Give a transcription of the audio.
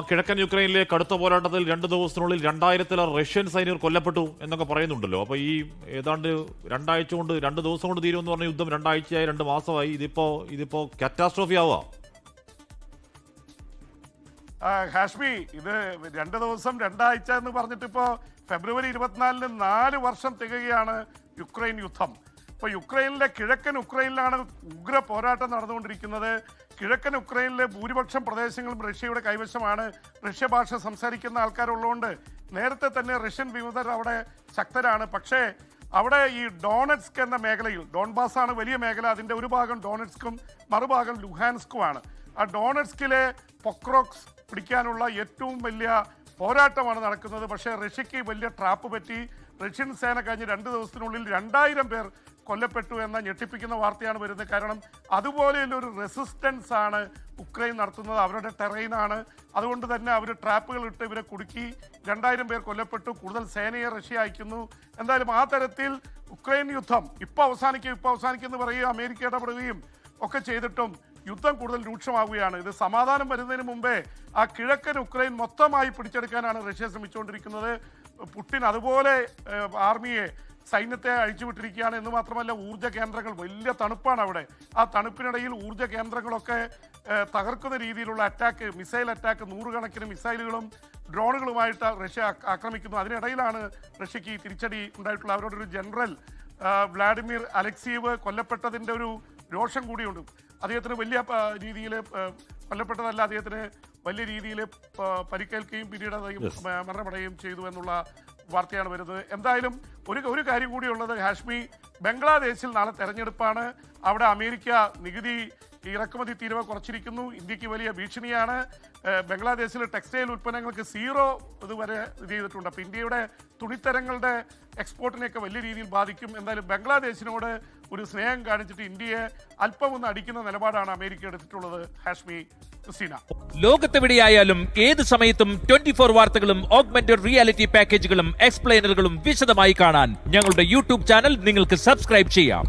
കിഴക്കൻ യുക്രൈനിലെ കടുത്ത പോരാട്ടത്തിൽ രണ്ട് ദിവസത്തിനുള്ളിൽ രണ്ടായിരത്തിലേറെ റഷ്യൻ സൈനികർ കൊല്ലപ്പെട്ടു എന്നൊക്കെ പറയുന്നുണ്ടല്ലോ. അപ്പോൾ ഈ ഏതാണ്ട് രണ്ടാഴ്ച കൊണ്ട് രണ്ട് ദിവസം കൊണ്ട് തീരുമെന്ന് പറഞ്ഞ യുദ്ധം രണ്ടാഴ്ചയായി രണ്ട് മാസമായി. ഇതിപ്പോ ഇതിപ്പോ കാറ്റാസ്ട്രോഫി ആവുക ഹാഷ്മി ഇത് രണ്ട് ദിവസം രണ്ടാഴ്ച എന്ന് പറഞ്ഞിട്ട് ഇപ്പോ ഫെബ്രുവരി ഇരുപത്തിനാലിന് നാല് വർഷം തികയാണ് യുക്രൈൻ യുദ്ധം. ഇപ്പൊ യുക്രൈനിലെ കിഴക്കൻ യുക്രൈനിലാണ് ഉഗ്ര പോരാട്ടം നടന്നുകൊണ്ടിരിക്കുന്നത്. കിഴക്കൻ ഉക്രൈനിലെ ഭൂരിപക്ഷം പ്രദേശങ്ങളും റഷ്യയുടെ കൈവശമാണ്. റഷ്യ ഭാഷ സംസാരിക്കുന്ന ആൾക്കാരുള്ളതുകൊണ്ട് നേരത്തെ തന്നെ റഷ്യൻ വിമതർ അവിടെ ശക്തരാണ്. പക്ഷേ അവിടെ ഈ ഡോണറ്റ്സ്ക് എന്ന മേഖലയിൽ ഡോൺബാസ് ആണ് വലിയ മേഖല അതിന്റെ ഒരു ഭാഗം ഡോണറ്റ്സ്കും മറുഭാഗം ലുഹാൻസ്കുമാണ് ആ ഡോണറ്റ്സ്കിലെ പൊക്രോക്സ് പിടിക്കാനുള്ള ഏറ്റവും വലിയ പോരാട്ടമാണ് നടക്കുന്നത്. പക്ഷേ റഷ്യക്ക് വലിയ ട്രാപ്പ് പറ്റി. റഷ്യൻ സേന കഴിഞ്ഞ് രണ്ട് ദിവസത്തിനുള്ളിൽ രണ്ടായിരം പേർ കൊല്ലപ്പെട്ടു എന്ന ഞെട്ടിപ്പിക്കുന്ന വാർത്തയാണ് വരുന്നത്. കാരണം അതുപോലെയുള്ള ഒരു റെസിസ്റ്റൻസ് ആണ് ഉക്രൈൻ നടത്തുന്നത്. അവരുടെ ടെറൈനാണ്. അതുകൊണ്ട് തന്നെ അവർ ട്രാപ്പുകൾ ഇട്ട് ഇവരെ കുടുക്കി രണ്ടായിരം പേർ കൊല്ലപ്പെട്ടു. കൂടുതൽ സേനയെ റഷ്യ അയക്കുന്നു. എന്തായാലും ആ തരത്തിൽ ഉക്രൈൻ യുദ്ധം ഇപ്പോൾ അവസാനിക്കും ഇപ്പോൾ അവസാനിക്കും എന്ന് പറയുകയും അമേരിക്ക ഇടപെടുകയും ഒക്കെ ചെയ്തിട്ടും യുദ്ധം കൂടുതൽ രൂക്ഷമാവുകയാണ്. ഇത് സമാധാനം വരുന്നതിന് മുമ്പേ ആ കിഴക്കൻ ഉക്രൈൻ മൊത്തമായി പിടിച്ചെടുക്കാനാണ് റഷ്യ ശ്രമിച്ചുകൊണ്ടിരിക്കുന്നത്. പുട്ടിൻ അതുപോലെ ആർമിയെ സൈന്യത്തെ അഴിച്ചുവിട്ടിരിക്കുകയാണ് എന്ന് മാത്രമല്ല ഊർജ കേന്ദ്രങ്ങൾ വലിയ തണുപ്പാണ് അവിടെ. ആ തണുപ്പിനിടയിൽ ഊർജ കേന്ദ്രങ്ങളൊക്കെ തകർക്കുന്ന രീതിയിലുള്ള അറ്റാക്ക് മിസൈൽ അറ്റാക്ക് നൂറുകണക്കിന് മിസൈലുകളും ഡ്രോണുകളുമായിട്ട് റഷ്യ ആക്രമിക്കുന്നു. അതിനിടയിലാണ് റഷ്യക്ക് തിരിച്ചടി ഉണ്ടായിട്ടുള്ള അവരുടെ ഒരു ജനറൽ വ്ളാഡിമിർ അലക്സീവ് കൊല്ലപ്പെട്ടതിന്റെ ഒരു രോഷം കൂടിയുണ്ട്. അദ്ദേഹത്തിന് വലിയ രീതിയിൽ കൊല്ലപ്പെട്ടതല്ല അദ്ദേഹത്തിന് വലിയ രീതിയിൽ പരിക്കേൽക്കുകയും പിന്നീട് മരണമടയുകയും ചെയ്തു എന്നുള്ള വാർത്തയാണ് വരുന്നത്. എന്തായാലും ഒരു ഒരു കാര്യം കൂടിയുള്ളത് ഹാഷ്മി ബംഗ്ലാദേശിൽ നാളെ തെരഞ്ഞെടുപ്പാണ്. അവിടെ അമേരിക്ക നികുതി ഇറക്കുമതി തീരുവ കുറച്ചിരിക്കുന്നു. ഇന്ത്യയ്ക്ക് വലിയ ഭീഷണിയാണ്. ബംഗ്ലാദേശിൽ ടെക്സ്റ്റൈൽ ഉൽപ്പന്നങ്ങൾക്ക് സീറോ ഇതുവരെ ഇത് ചെയ്തിട്ടുണ്ട്. അപ്പോൾ ഇന്ത്യയുടെ തുണിത്തരങ്ങളുടെ എക്സ്പോർട്ടിനെയൊക്കെ വലിയ രീതിയിൽ ബാധിക്കും. എന്തായാലും ബംഗ്ലാദേശിനോട് ഒരു സ്നേഹം കാണിച്ചിട്ട് ഇന്ത്യയെ അല്പം ഒന്ന് അടിക്കുന്ന നിലപാടാണ് അമേരിക്ക എടുത്തിട്ടുള്ളത് ഹാഷ്മി ക്രിസ്റ്റീന. ലോകത്തെവിടെയായാലും ഏത് സമയത്തും ട്വന്റി ഫോർ വാർത്തകളും ഓഗ്മെന്റഡ് റിയാലിറ്റി പാക്കേജുകളും എക്സ്പ്ലെയിനറുകളും വിശദമായി കാണാൻ ഞങ്ങളുടെ യൂട്യൂബ് ചാനൽ നിങ്ങൾക്ക് സബ്സ്ക്രൈബ് ചെയ്യാം.